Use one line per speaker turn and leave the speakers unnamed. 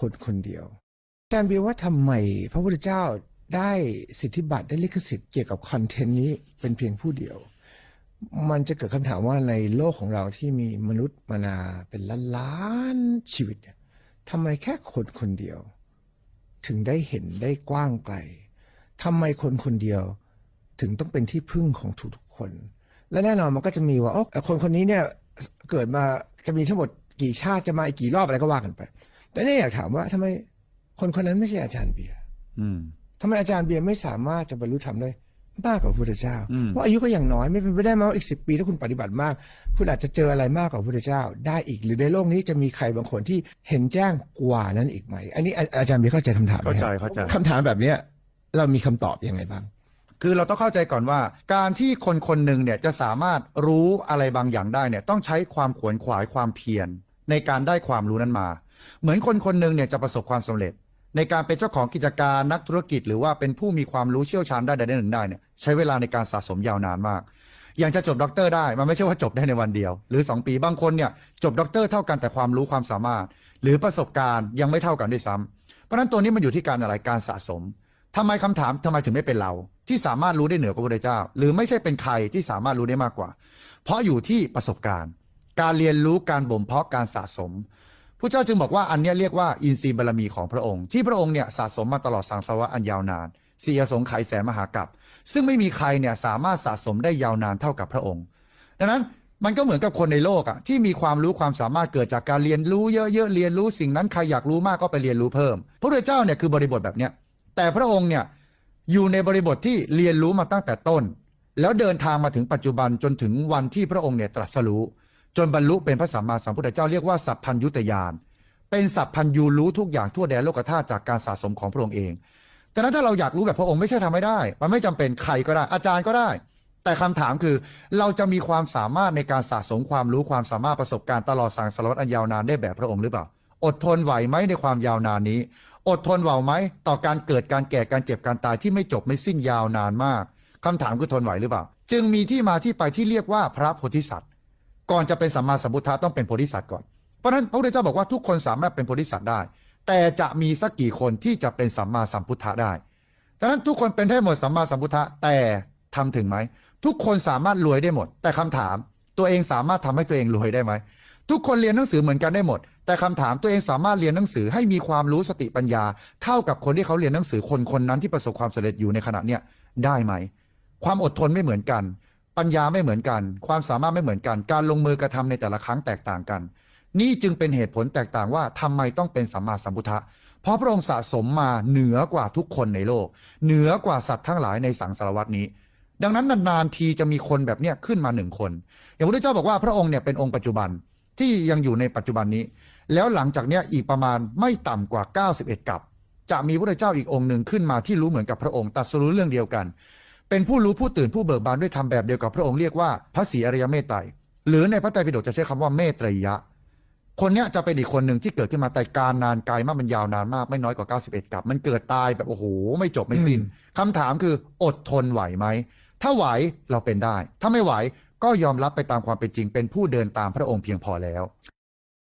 คนคนเดียวอาจารย์เบียร์ว่าทำไมพระพุทธเจ้าได้สิทธิบัตรได้ลิขสิทธิ์เกี่ยวกับคอนเทนต์นี้เป็นเพียงผู้เดียว มันจะเกิดคำถามว่าในโลกของเราที่มีมนุษย์มานาเป็นล้านล้านๆชีวิตเนี่ยทำไมแค่คนคนเดียว ถึงได้เห็นได้กว้างไกลทำไมคนคนเดียว ถึงต้องเป็นที่พึ่งของทุกๆคน และแน่นอนมันก็จะมีว่าโอ้คนคนนี้เนี่ยเกิดมาจะมีทั้งหมดกี่ชาติจะมาอีกกี่รอบอะไรก็ว่ากันไป แต่เนี่ยอยากถามว่าทำไมคนคนนั้นไม่ใช่อาจารย์เบียร์
อืม
ทำไมอาจารย์เบียร์ไม่สามารถจะบรรลุธรรมได้มากกว่าพระพุทธเจ้า
อืม
เพราะอายุก็อย่างน้อยไม่เป็นไปได้ไหมว่าอีกสิปีถ้าคุณปฏิบัติมาก คุณอาจจะเจออะไรมากกว่าพระพุทธเจ้า ได้อีกหรือในโลกนี้จะมีใครบางคนที่เห็นแจ้งกว่านั้นอีกไหม อันนี้อาอาจารย์เบียร์เข้าใจคำถามไหม
เข้าใจ
ครับ
เข้าใจ
คำถามแบบเนี้ยเรามีคำตอบยังไงบ้าง
คือเราต้องเข้าใจก่อนว่า การที่คนคนหนึ่งเนี่ยจะสามารถรู้อะไรบางอย่างได้เนี่ยต้องใช้ความขวนขวายความเพียร ในการได้ความรู้นั้นมา เหมือนคนคนหนึ่งเนี่ยจะประสบความสำเร็จ ในการเป็นเจ้าของกิจการนักธุรกิจ หรือว่าเป็นผู้มีความรู้เชี่ยวชาญได้ใดหนึ่งได้เนี่ยใช้เวลาในการสะสมยาวนานมาก อย่างจะจบด็อกเตอร์ได้มันไม่ใช่ว่าจบได้ในวันเดียว หรือ 2 ปีบางคนเนี่ยจบด็อกเตอร์เท่ากันแต่ความรู้ความสามารถ หรือประสบการณ์ยังไม่เท่ากันด้วยซ้ำเพราะนั้นตัวนี้มันอยู่ที่การอะไรการสะสมทำไมคำถามทำไมถึงไม่เป็นเรา ที่สามารถรู้ได้เหนือกว่าพระพุทธเจ้า หรือไม่ใช่เป็นใครที่สามารถรู้ได้มากกว่า เพราะอยู่ที่ประสบการณ์ การเรียนรู้การบ่มเพาะการสะสมพระเจ้าจึงบอกว่าอันนี้เรียกว่าอินทรีย์บารมีของพระองค์ ที่พระองค์เนี่ยสะสมมาตลอดสังสารวัตอันยาวนานสี่อสงไขยแสนมหากัปซึ่งไม่มีใครเนี่ยสามารถสะสมได้ยาวนานเท่ากับพระองค์ ดังนั้นมันก็เหมือนกับคนในโลกอะที่มีความรู้ความสามารถเกิดจากการเรียนรู้เยอะๆเรียนรู้สิ่งนั้นใครอยากรู้มากก็ไปเรียนรู้เพิ่ม พระพุทธเจ้าเนี่ยคือบริบทแบบเนี้ยแต่พระองค์เนี่ยอยู่ในบริบทที่เรียนรู้มาตั้งแต่ต้น แล้วเดินทางมาถึงปัจจุบันจนถึงวันที่พระองค์เนี่ยตรัสรู้ จนบรรลุเป็นพระสัมมาสัมพุทธเจ้าเรียกว่าสัพพัญยุตยานเป็นสัพพัญญูรู้ทุกอย่างทั่วแดนโลกธาตุจากการสะสมของพระองค์เองดังนั้นถ้าเราอยากรู้แบบพระองค์ไม่ใช่ทำไม่ได้ มันไม่จำเป็นใครก็ได้ อาจารย์ก็ได้ แต่คำถามคือ เราจะมีความสามารถในการสะสมความรู้ความสามารถประสบการณ์ตลอดสังสารวัตอันยาวนานได้แบบพระองค์หรือเปล่า อดทนไหวไหมในความยาวนานนี้ อดทนไหวไหมต่อการเกิดการแก่การเจ็บการตายที่ไม่จบไม่สิ้นยาวนานมากคำถามคือทนไหวหรือเปล่า จึงมีที่มาที่ไปที่เรียกว่าพระโพธิสัตว์ ก่อนจะเป็นสัมมาสัมพุทธะต้องเป็นโพธิสัตว์ก่อน เพราะฉะนั้นพระพุทธเจ้าบอกว่าทุกคนสามารถเป็นโพธิสัตว์ได้ แต่จะมีสักกี่คนที่จะเป็นสัมมาสัมพุทธะได้ดังนั้นทุกคนเป็นได้หมดสัมมาสัมพุทธะแต่ทำถึงไหม ทุกคนสามารถรวยได้หมด แต่คำถามตัวเองสามารถทำให้ตัวเองรวยได้ไหม ทุกคนเรียนหนังสือเหมือนกันได้หมด แต่คำถามตัวเองสามารถเรียนหนังสือให้มีความรู้สติปัญญา เท่ากับคนที่เขาเรียนหนังสือคนคนนั้นที่ประสบความสำเร็จอยู่ในขณะเนี้ยได้ไหม ความอดทนไม่เหมือนกัน ปัญญาไม่เหมือนกัน ความสามารถไม่เหมือนกัน การลงมือกระทำในแต่ละครั้งแตกต่างกัน นี่จึงเป็นเหตุผลแตกต่างว่าทำไมต้องเป็นสัมมาสัมพุทธะ เพราะพระองค์สะสมมาเหนือกว่าทุกคนในโลก เหนือกว่าสัตว์ทั้งหลายในสังสารวัตนี้ ดังนั้นนานๆทีจะมีคนแบบเนี้ยขึ้นมาหนึ่งคน อย่างพระพุทธเจ้าบอกว่าพระองค์เนี่ยเป็นองค์ปัจจุบันที่ยังอยู่ในปัจจุบันนี้ แล้วหลังจากเนี้ยอีกประมาณไม่ต่ำกว่า 91 กับ จะมีพระพุทธเจ้าอีกองค์หนึ่งขึ้นมาที่รู้เหมือนกับพระองค์ตรัสรู้เรื่องเดียวกัน เป็นผู้รู้ผู้ตื่นผู้เบิกบานด้วยธรรมแบบเดียวกับพระองค์เรียกว่าพระศรีอริยเมตไตรหรือในพระไตรปิฎกจะใช้คำว่าเมตไตรยะ คนเนี้ยจะเป็นอีกคนหนึ่งที่เกิดขึ้นมาแต่การนานไกลมากมันยาวนานมากไม่น้อยกว่า 91 กับ มันเกิดตายแบบโอ้โหไม่จบไม่สิ้นคำถามคืออดทนไหวไหม ถ้าไหวเราเป็นได้ ถ้าไม่ไหวก็ยอมรับไปตามความเป็นจริง เป็นผู้เดินตามพระองค์เพียงพอแล้ว